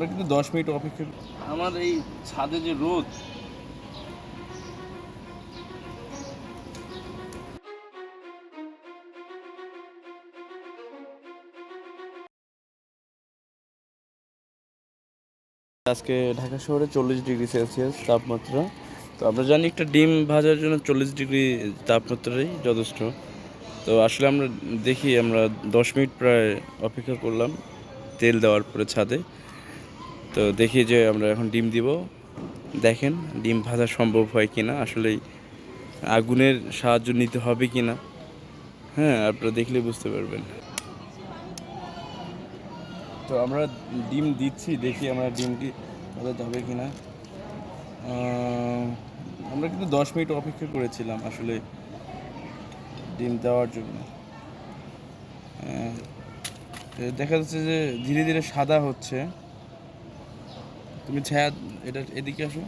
আমরা কিন্তু দশ মিনিট অপেক্ষা আমার এই ছাদে যে রোদ। আজকে ঢাকা শহরে চল্লিশ ডিগ্রি সেলসিয়াস তাপমাত্রা। তো আমরা জানি একটা ডিম ভাজার জন্য চল্লিশ ডিগ্রি তাপমাত্রাই যথেষ্ট। তো আসলে আমরা দেখি আমরা দশ মিনিট প্রায় অপেক্ষা করলাম তেল দেওয়ার পরে ছাদে। তো দেখি যে আমরা এখন ডিম দিব। দেখেন, ডিম ভাজা সম্ভব হয় কি না আসলেই আগুনের সাহায্য নিতে হবে কি না হ্যাঁ আপনারা দেখলে বুঝতে পারবেন। তো আমরা ডিম দিচ্ছি, দেখি আমরা ডিমটি ভাজাতে হবে কি না আমরা কিন্তু দশ মিনিট অপেক্ষা করেছিলাম আসলে ডিম দেওয়ার জন্য। দেখা যাচ্ছে যে ধীরে ধীরে সাদা হচ্ছে। তুমি ছায়া এটা এদিকে আসো।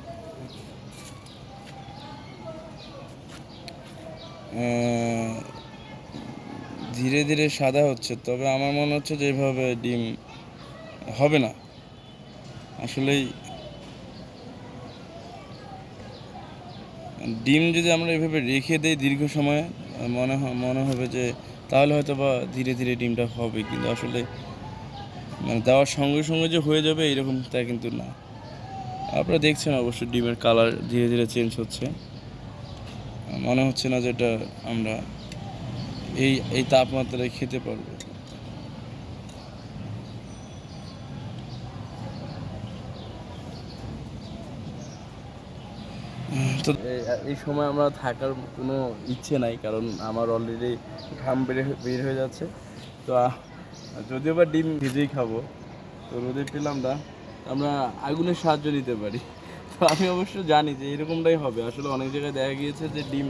ধীরে ধীরে সাদা হচ্ছে, তবে আমার মনে হচ্ছে যে এভাবে ডিম হবে না। আসলেই ডিম যদি আমরা এভাবে রেখে দেই দীর্ঘ সময়, মনে মনে হবে যে তাহলে হয়তো বা ধীরে ধীরে ডিমটা হবে, কিন্তু আসলে মানে দেওয়ার সঙ্গে সঙ্গে যে হয়ে যাবে এরকম তা কিন্তু না। আপনারা দেখছেন অবশ্যই ডিমের কালার ধীরে ধীরে চেঞ্জ হচ্ছে। মনে হচ্ছে না যেটা আমরা এই এই তাপমাত্রায় খেতে পারব। তো এই- সময় আমরা থাকার কোনো ইচ্ছে নাই, কারণ আমার অলরেডি ঘাম বের বের হয়ে যাচ্ছে। তো যদিও বা ডিম ভেজেই খাব, তো রোদে পেলাম না, আমরা আগুনের সাহায্য নিতে পারি। তো আমি অবশ্য জানি যে এরকমটাই হবে। আসলে অনেক জায়গায় দেখা গিয়েছে যে ডিম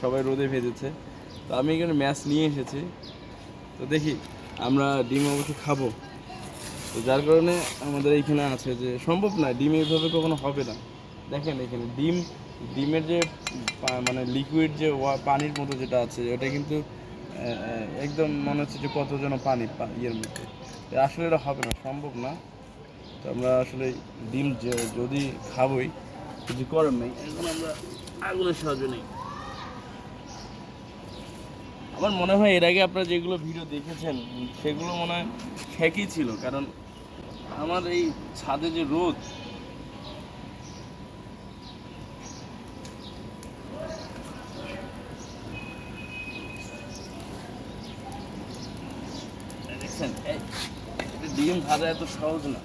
সবাই রোদে ভেজেছে। তো আমি এখানে ম্যাচ নিয়ে এসেছি। তো দেখি, আমরা ডিম অবশ্য খাব। তো যার কারণে আমাদের এইখানে আছে যে সম্ভব না, ডিম এইভাবে কখনো হবে না। দেখেন এখানে ডিম, ডিমের যে মানে লিকুইড যে পানির মতো যেটা আছে, ওটা কিন্তু একদম মনে হচ্ছে যে কত যেন পানি ইয়ের মধ্যে। আসলে এটা হবে না, সম্ভব না। তো আমরা আসলে ডিম যদি খাবোই কিছু করার নেই, এখন আমরা আগুনের সাহায্য নেই। আমার মনে হয় এর আগে আপনারা যেগুলো ভিডিও দেখেছেন, সেগুলো মনে হয় ফেকই ছিল, কারণ আমার এই ছাদে যে রোদ দেখছেন? ডিম ভাজা এত সহজ না।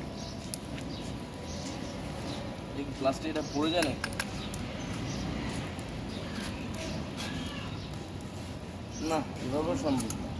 প্লাস্টিক এটা পড়ে যায় না না এভাবে সম্ভব না।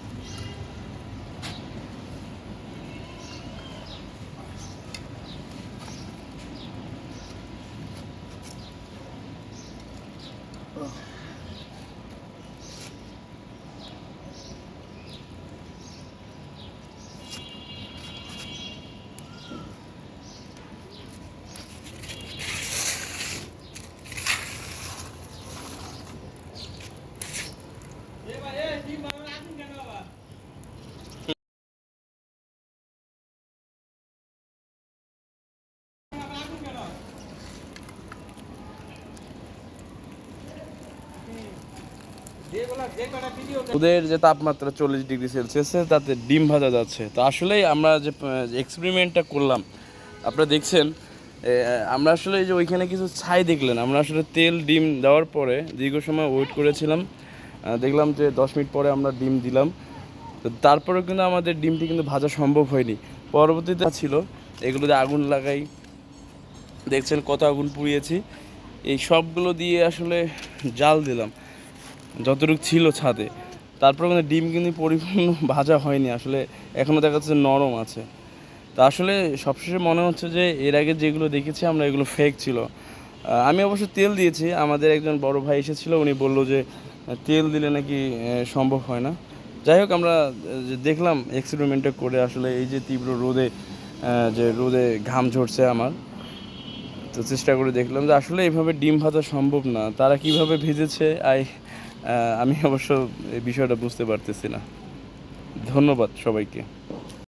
ওদের যে তাপমাত্রা চল্লিশ ডিগ্রি সেলসিয়াসে, তাতে ডিম ভাজা যাচ্ছে। তো আসলেই আমরা যে এক্সপেরিমেন্টটা করলাম, আপনারা দেখছেন আমরা আসলে যে ওইখানে কিছু ছাই দেখলেন। আমরা আসলে তেল, ডিম দেওয়ার পরে দীর্ঘ সময় ওয়েট করেছিলাম। দেখলাম যে দশ মিনিট পরে আমরা ডিম দিলাম। তো তারপরেও কিন্তু আমাদের ডিমটি কিন্তু ভাজা সম্ভব হয়নি। পরবর্তীতে ছিল এগুলোতে আগুন লাগাই। দেখছেন কত আগুন পুড়িয়েছি। এই সবগুলো দিয়ে আসলে জাল দিলাম। যতটুকু ছিল ছাদে। তারপর কিন্তু ডিম কিন্তু পরিপূর্ণ ভাজা হয়নি, আসলে এখনও দেখা যাচ্ছে নরম আছে। তা আসলে সবশেষে মনে হচ্ছে যে এর আগে যেগুলো দেখেছি আমরা এগুলো ফেক ছিল। আমি অবশ্য তেল দিয়েছি, আমাদের একজন বড় ভাই এসেছিল, উনি বলল যে তেল দিলে নাকি সম্ভব হয় না। যাই হোক, আমরা যে দেখলাম এক্সপেরিমেন্টটা করে আসলে এই যে তীব্র রোদে যে রোদে ঘাম ঝরছে আমার, তো চেষ্টা করে দেখলাম যে আসলে এইভাবে ডিম ভাজা সম্ভব না। তারা কীভাবে ভেজেছে? আই আমি অবশ্য এই বিষয়টা বুঝতে পারতেছি না। ধন্যবাদ সবাইকে।